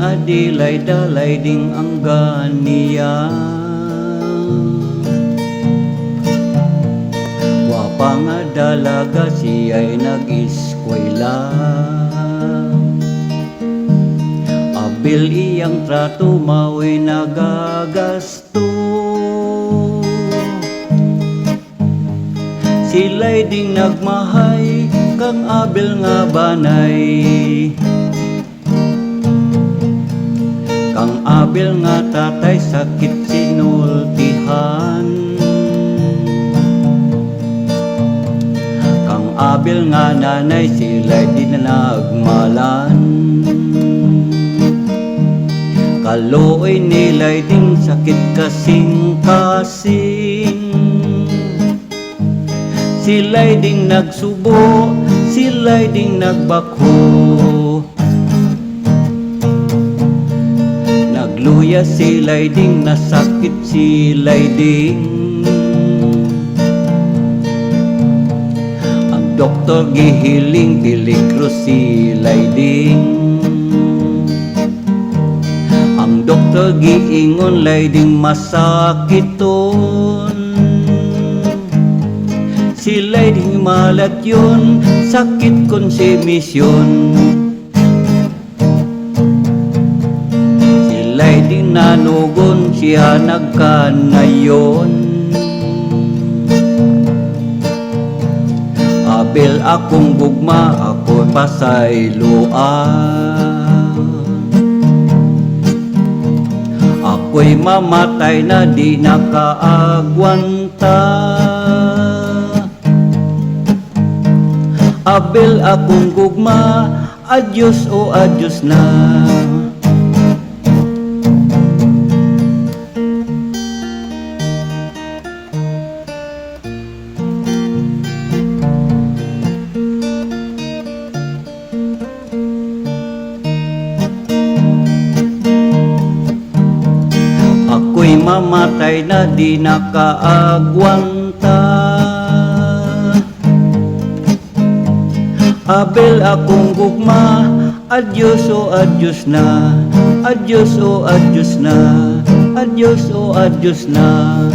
adilay dalay ding ang ganiya. Wa nga dalaga siya'y nag-eskwela. Abil iyang trato mao'y nagagasto. Sila'y ding nagmahay kang abil nga banay Kang abil nga tatay sakit sinultihan Kang abil nga nanay sila'y di na nagmalan. Kaluoy nila'y ding sakit kasing kasing Sila'y ding nagsubo, sila'y ding nagbako Nagluya sila'y ding nasakit sila'y ding. Ang doktor gihiling peligro sila'y ding. Ang doktor giingon lay ding masakiton. Sila'y ding malat yun, sakit konsemisyon nanugon, siya nagkanayon. Abil akong gugma, ako pasayloan Ako'y mamatay na di nakaagwanta. Abel akong gugma, adyos o adyos na mamatay na di nakaagwanta Abel akong gugma, adyos o adyos na Adyos o adyos na, adyos o adyos na